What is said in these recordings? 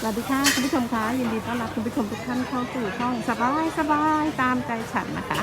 สวัสดีค่ะคุณผู้ชมคะยินดีต้อนรับคุณผู้ชมทุกท่านเข้าสู่ช่องสบายสบายตามใจฉันนะคะ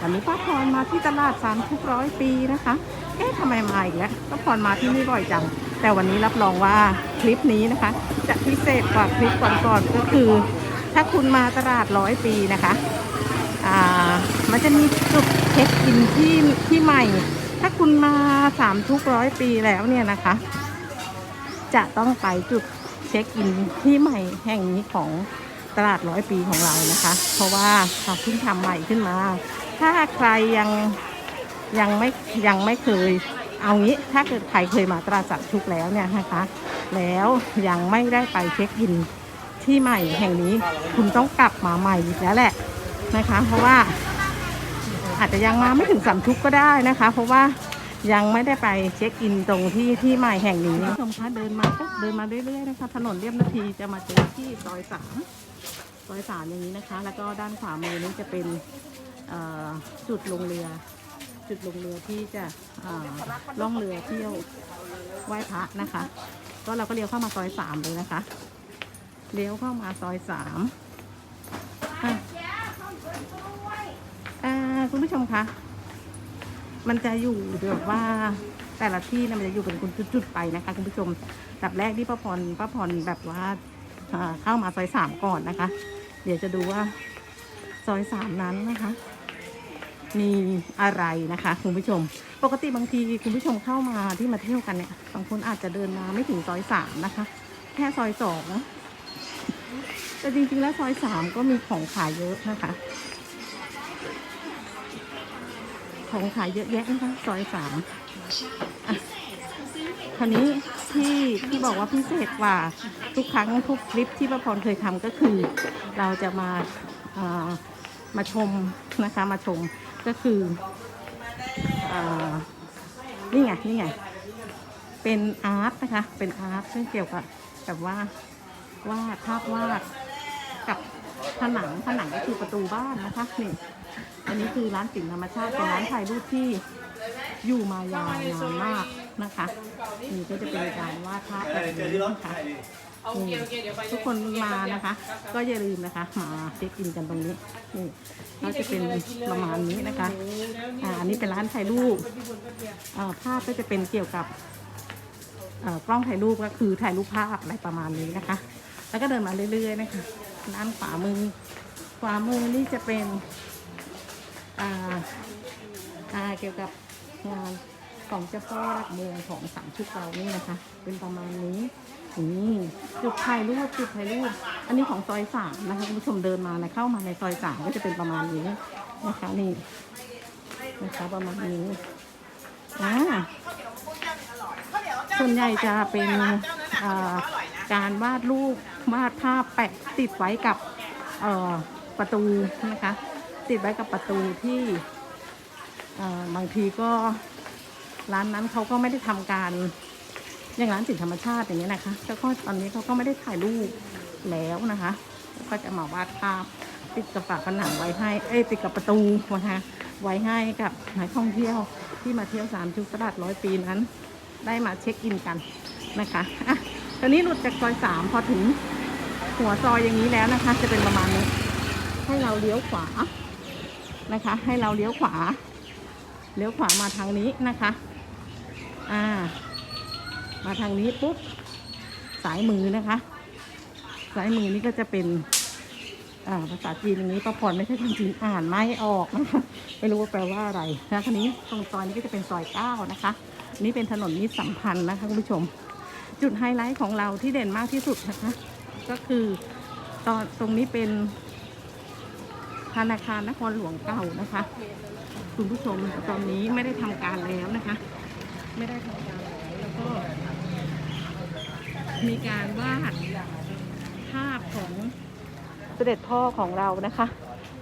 วันนี้ป้าพรมาที่ตลาดสามทุกร้อยปีนะคะ เอ๊ะทำไมมาอีกแล้วป้าพรมาที่นี่บ่อยจัง แต่วันนี้รับรองว่าคลิปนี้นะคะ จะพิเศษกว่าคลิปก่อนๆก็คือ ถ้าคุณมาตลาดร้อยปีนะคะอ่ามันจะมีจุดเช็คอินที่ที่ใหม่ ถ้าคุณมาสามทุกร้อยปีแล้วเนี่ยนะคะ จะต้องไปจุด เช็คอินที่ใหม่แห่งนี้ของตลาดร้อยปีของเรานะคะ เพราะว่าเขาเพิ่งทำใหม่ขึ้นมา ถ้าใครยังยังไม่ยังไม่เคยเอางี้ถ้าเกิดใครเคยมาตลาดสัตว์ทุกแล้วเนี่ยนะคะ แล้วยังไม่ได้ไปเช็คอินที่ใหม่แห่งนี้คุณต้องกลับมาใหม่อีกแล้วแหละนะคะ เพราะว่าอาจจะยังมาไม่ถึงสามทุกก็ได้นะคะ เพราะว่า ยังไม่ได้ไปเช็คอินตรงที่ที่ใหม่แห่งนี้คุณผู้ชมคะเดินมาปุ๊บเดินมาเรื่อยๆนะคะ ถนนเรียบนาทีจะมาเจอที่ซอยสามซอยสามอย่างนี้นะคะ แล้วก็ด้านขวามือนี้จะเป็นจุดลงเรือ จุดลงเรือที่จะล่องเรือเที่ยวไหว้พระนะคะ ก็เราก็เลี้ยวเข้ามาซอยสามเลยนะคะ เลี้ยวเข้ามาซอยสามคุณผู้ชมคะ มันจะอยู่แบบว่าแต่ละที่นะมันจะอยู่เป็นจุดๆไปนะคะคุณผู้ชมดับแรกที่ป้าพรป้าพรแบบว่าเข้ามาซอยสามก่อนนะคะ เดี๋ยวจะดูว่าซอยสามนั้นนะคะ มีอะไรนะคะคุณผู้ชม ปกติบางทีคุณผู้ชมเข้ามาที่มาเที่ยวกันเนี่ยบางคนอาจจะเดินมาไม่ถึงซอยสามนะคะ แค่ซอยสองแต่จริงๆแล้วซอยสามก็มีของขายเยอะนะคะ ของขายเยอะแยะนะคะซอยสามคราวนี้ที่ที่บอกว่าพิเศษกว่าทุกครั้งทุกคลิปที่ป้าพรเคยทำก็คือ เราจะมาามาชมนะคะมาชมก็คืออนี่ไงนี่ไงเป็นอาร์ตนะคะเป็นอาร์ตซึ่งเกี่ยวกับแบบว่าวาดภาพวาดกับ ผนังผนังก็คือประตูบ้านนะคะนี่อันนี้คือร้านสินธรรมชาติเป็นร้านถ่ายรูปที่อยู่มายาวนานมากนะคะนี่ก็จะเป็นการวาดภาพแบบนี้นะคะทุกคนมานะคะ ก็อย่าลืมนะคะมาเช็คอินกันตรงนี้นี่ก็จะเป็นประมาณนี้นะคะอ่าอันนี้เป็นร้านถ่ายรูปอ่าภาพก็จะเป็นเกี่ยวกับกล้องถ่ายรูปก็คือถ่ายรูปภาพอะไรประมาณนี้นะคะ แล้วก็เดินมาเรื่อยๆนะคะ ด้านขวามือ ขวามือนี่จะเป็นอ่าอ่าเกี่ยวกับงานของเจ้าพ่อรักเมืองของสามชุกเรานี่นะคะ เป็นประมาณนี้นี่จุดถ่ายรูปจุดถ่ายรูปอันนี้ของซอยสามนะคะคุณผู้ชมเดินมานะเข้ามาในซอยสามก็จะเป็นประมาณนี้นะคะนี่นะคะประมาณนี้อ่าส่วนใหญ่จะเป็นการวาดรูป วาดภาพแปะติดไว้กับประตูนะคะ ติดไว้กับประตูที่บางทีก็ร้านนั้นเขาก็ไม่ได้ทำการอย่างร้านสินธรรมชาติอย่างเงี้นะคะแล้วก็ตอนนี้เขาก็ไม่ได้ถ่ายรูปแล้วนะคะ ก็จะมาวาดภาพติดกับฝาผนังไว้ให้เอ้ติดกับประตูนะคะไว้ให้กับนักท่องเที่ยวที่มาเที่ยวสามชุกตลาดร้อยปีนั้น ได้มาเช็คอินกันนะคะอะตอนนี้หลุดจากซอยสามพอถึง หัวซอยอย่างนี้แล้วนะคะ จะเป็นประมาณนี้ ให้เราเลี้ยวขวานะคะ ให้เราเลี้ยวขวา เลี้ยวขวามาทางนี้นะคะ อ่า มาทางนี้ปุ๊บสายมือนะคะ สายมือนี่ก็จะเป็นอ่าภาษาจีนอย่างนี้ป้าพรไม่ใช่คนจีนอ่านไม่ออกนะคะไม่รู้ว่าแปลว่าอะไรนะคันนี้ตรงซอยนี้ก็จะเป็นซอยเก้านะคะ นี่เป็นถนนมิตรสัมพันธ์นะคะคุณผู้ชม จุดไฮไลท์ของเราที่เด่นมากที่สุดนะคะ ก็คือตอนตรงนี้เป็นธนาคารนครหลวงเก่านะคะ คุณผู้ชมตอนนี้ไม่ได้ทำการแล้วนะคะ ไม่ได้ทำการแล้วแล้วก็ มีการวาดภาพของเสด็จพ่อของเรานะคะ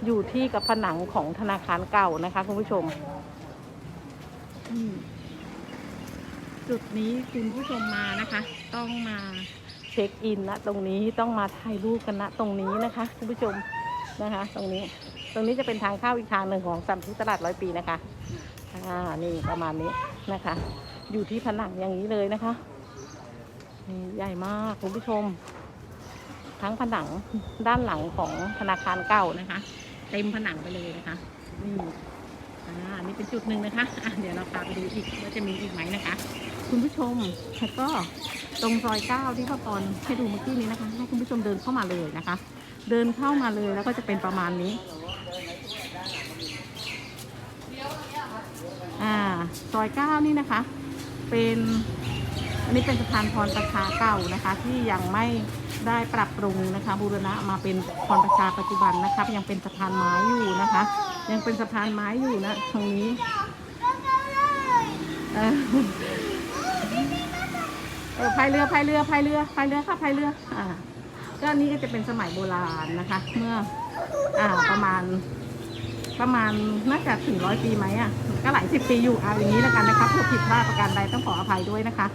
อยู่ที่กับผนังของธนาคารเก่านะคะคุณผู้ชมจุดนี้คุณผู้ชมมานะคะ ต้องมา ช็คอินนะตรงนี้ต้องมาถ่ายรูปกันนะตรงนี้นะคะคุณผู้ชมนะคะ ตรงนี้ตรงนี้จะเป็นทางเข้าอีกทางหนึ่งของสัมพุตลาดร้อยปีนะคะอ่านี่ประมาณนี้นะคะ อยู่ที่ผนังอย่างนี้เลยนะคะนี่ใหญ่มากคุณผู้ชม ทั้งผนังด้านหลังของธนาคารเก่านะคะ เต็มผนังไปเลยนะคะนี่อ่านี่เป็นจุดหนึ่งนะคะะเดี๋ยวเราพาไปดูอีกว่าจะมีอีกไหมนะคะ คุณผู้ชมแล้วก็ตรงซอยเก้าที่พ่อปอนให้ดูเมื่อกี้นี้นะคะ ให้คุณผู้ชมเดินเข้ามาเลยนะคะ เดินเข้ามาเลยแล้วก็จะเป็นประมาณนี้ อ่าซอยเก้านี่นะคะ เป็นอันนี้เป็นสะพานพรประชาเก่านะคะ ที่ยังไม่ได้ปรับปรุงนะคะ บูรณะมาเป็นพรประชาปัจจุบันนะคะยังเป็นสะพานไม้อยู่นะคะ ยังเป็นสะพานไม้อยู่นะตรงนี้ เออพายเรือพายเรือพายเรือพายเรือค่ะพายเรืออ่าก็อันนี้ก็จะเป็นสมัยโบราณนะคะ เมื่ออ่าประมาณ ประมาณน่าจะถึงร้อยปีไหมอะก็หลายสิบปีอยู่เอาอย่างนี้แล้วกันนะคะเพื่อผิดพลาดประการใดต้องขออภัยด้วยนะคะ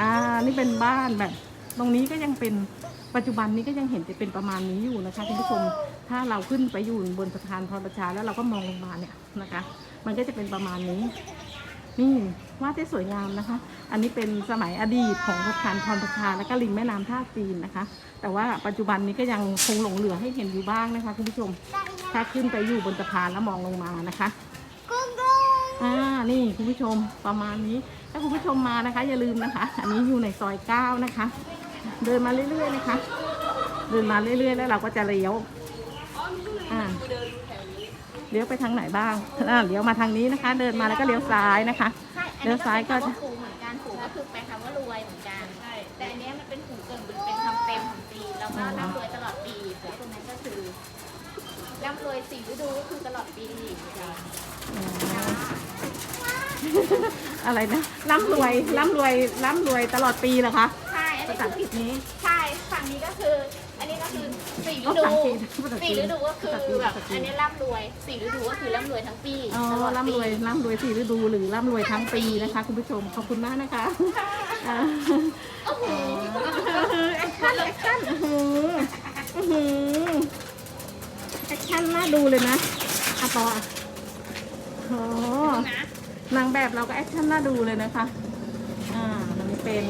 อ่านี่เป็นบ้านแบบ ตรงนี้ก็ยังเป็นปัจจุบันนี้ก็ยังเห็นจะเป็นประมาณนี้อยู่นะคะคุณผู้ชมถ้าเราขึ้นไปอยู่บนสะพานพรประชาแล้วเราก็มองลงมาเนี่ยนะคะ มันก็จะเป็นประมาณนี้ นี่วาดได้สวยงามนะคะ อันนี้เป็นสมัยอดีตของสะพานพรประชาและก็ริมแม่น้ำท่าจีนนะคะ แต่ว่าปัจจุบันนี้ก็ยังคงหลงเหลือให้เห็นอยู่บ้างนะคะคุณผู้ชม ถ้าขึ้นไปอยู่บนสะพานแล้วมองลงมานะคะอ่านี่คุณผู้ชมประมาณนี้ ถ้าคุณผู้ชมมานะคะ อย่าลืมนะคะ อันนี้อยู่ในซอยเก้านะคะ เดินมาเรื่อยๆนะคะ เดินมาเรื่อยๆ แล้วเราก็จะเลี้ยวอ่า เลี้ยวไปทางไหนบ้างอ่าเลี้ยวมาทางนี้นะคะ เดินมาแล้วก็เลี้ยวซ้ายนะคะ ใช่อันเลี้นี้ยวซ้ายก็ก็เป็นคำว่าผูเหมือนกันผูก็คือแปลคำว่ารวยเหมือนกันแต่อันเนี้ยมันเป็นผูเกินเป็นคำเต็มของปีแล้วก็ร่ำรวยตลอดปีผูตรงนั้นก็คือร่ำรวยสี่ฤดูก็คือตลอดปีอืมอะไรนะร่ำรวยร่ำรวยร่ำรวยตลอดปีเหรอคะใช่อันภานี้ษาคืออังกฤษนี้ ใช่ฝั่งนี้ก็คืออันนี้ ก็คือสี่ฤภาดูษาอังกฤษภาษาจีนสี่ฤดูก็คือภาษาจีนแบบภาษาจีนอันนี้ร่ำรวยสี่ฤดูก็คือร่ำรวยทั้งปีอ๋อตลอดปีร่ำรวยร่ำรวยสี่ฤดูหรือร่ำรวยทั้งปีนะคะ คุณผู้ชมขอบคุณมากนะคะอ่าโอ้โหแอคชั่นแอคชั่นอื้อหืออื้อหือแอคชั่นน่าดูเลยนะอะต่ออะโอ้นะนางแบบเราก็แอคชั่นน่าดูเลยนะคะ อ่ามันเป็น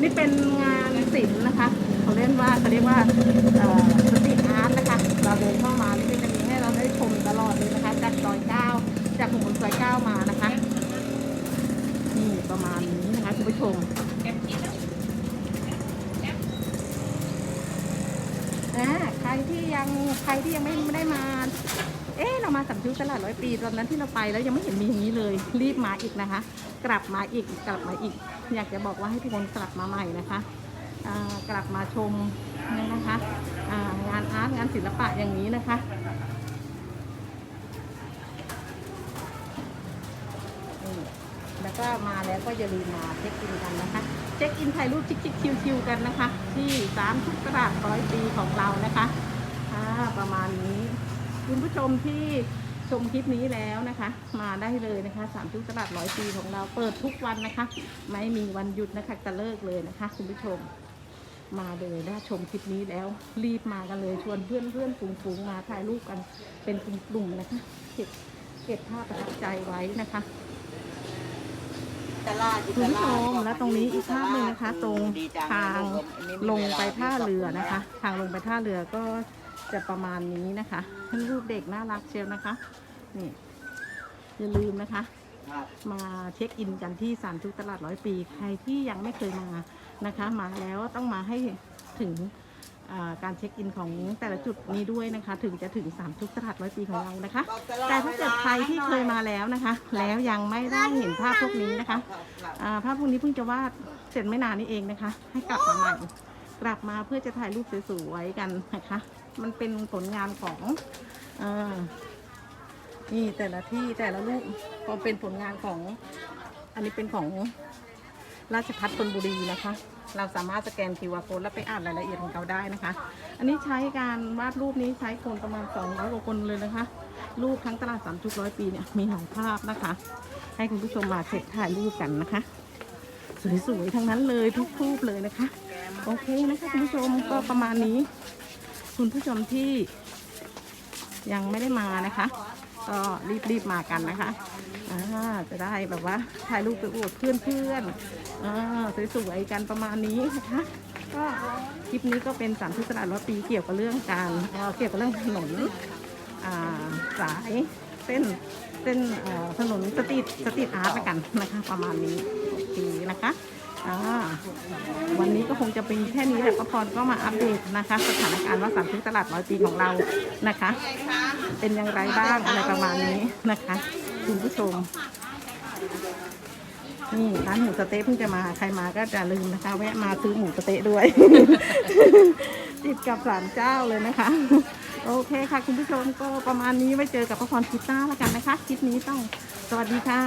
นี่เป็นงานศิลป์นะคะ เขาเรียกว่าเขาเรียกว่าสตรีทอาร์ตนะคะ เราเดินเข้ามานี่ก็จะมีให้เราได้ชมตลอดเลยนะคะ จากซอยเก้าจากถนนซอยเก้ามานะคะนี่ประมาณนี้นะคะคุณผู้ชมอ่าใครที่ยังใครที่ยังไม่ได้มา เอ๊ะเรามาสัมชุตลาดร้อยปีตอนนั้นที่เราไปแล้วยังไม่เห็นมีอย่างนี้เลย รีบมาอีกนะคะ กลับมาอีกกลับมาอีก อยากจะบอกว่าให้ทุกคนกลับมาใหม่นะคะ กลับมาชมเนี่ยนะคะงานอาร์ตงานศิลปะอย่างนี้นะคะแล้วก็มาแล้วก็อย่าลืมมาเช็คอินกันนะคะ เช็คอินถ่ายรูปชิคๆชิวๆกันนะคะ ที่สามทุกตลาดร้อยปีของเรานะคะประมาณนี้ คุณผู้ชมที่ชมคลิปนี้แล้วนะคะ มาได้เลยนะคะสามทุกตลาดร้อยปีของเราเปิดทุกวันนะคะ ไม่มีวันหยุดนะคะจะเลิกเลยนะคะ คุณผู้ชม มาเลยนะชมคลิปนี้แล้วรีบมากันเลยชวนเพื่อนเพื่อนฝูงฝูงๆมาถ่ายรูปกันเป็นกลุ่มๆนะคะเก็บเก็บภาพประทับใจไว้นะคะคุณผู้ชมและตรงนี้อีกภาพหนึ่งนะคะ ตรงทางลงไปท่าเรือนะคะ ทางลงไปท่าเรือก็จะประมาณนี้นะคะรูปเด็กน่ารักเชียวนะคะนี่อย่าลืมนะคะ มาเช็คอินกันที่สารทุกตลาดร้อยปี ใครที่ยังไม่เคยมา นะคะมาแล้วต้องมาให้ถึงการเช็คอินของแต่ละจุดนี้ด้วยนะคะ ถึงจะถึงสามทุกตลาดร้อยปีของเรานะคะ แต่ถ้าเกิดใครที่เคยมาแล้วนะคะ แล้วยังไม่ได้เห็นภาพพวกนี้นะคะภาพพวกนี้เพิ่งจะวาดเสร็จไม่นานนี้เองนะคะ ให้กลับมาใหม่กลับมาเพื่อจะถ่ายรูปสวยๆกันนะคะ มันเป็นผลงานของอนี่แต่ละที่แต่ละรูปก็เป็นผลงานของ อันนี้เป็นของ ราชพัฒธนบุรีนะคะ เราสามารถสแกน QR code แล้วไปอ่านรายละเอียดของเขาได้นะคะ อันนี้ใช้การวาดรูปนี้ใช้คนประมาณ200กว่าคนเลยนะคะ รูปทั้งตลาดสามจุดร้อยปีเนี่ยมีหลายภาพนะคะ ให้คุณผู้ชมมาเช็คถ่ายรูปกันนะคะ สวยๆทั้งนั้นเลยทุกรูปเลยนะคะ โอเคนะคะคุณผู้ชมก็ประมาณนี้ คุณผู้ชมที่ยังไม่ได้มานะคะ ก็รีบๆมากันนะคะจะได้แบบว่าถ่ายรูปไปอวดเพื่อนๆอ่าสวยๆกันประมาณนี้นะคะก็คลิปนี้ก็เป็นสามที่ตลาดร้อยปีเกี่ยวกับเรื่องการเกี่ยวกับเรื่องถนนสายเส้นเส้นถนนสตรีทสตรีทอาร์ตละกันนะคะ ประมาณนี้โอเคนะคะ อ่าวันนี้ก็คงจะเป็นแค่นี้แหละป้าพรก็มาอัปเดตนะคะ สถานการณ์ว่าสามที่ตลาดร้อยปีของเรานะคะ เป็นอย่างไรบ้างอะไรประมาณนี้นะคะคุณผู้ชมนี่ร้านหมูสะเต๊ะเพิ่งจะมาใครมาก็จะลืมนะคะ แวะมาซื้อหมูสะเต๊ะด้วย ติดกับสามเจ้าเลยนะคะ โอเคค่ะ คุณผู้ชมก็ประมาณนี้ไว้เจอกับพระพรคลิปหน้าแล้วกันนะคะคลิปนี้ต้องสวัสดีค่ะ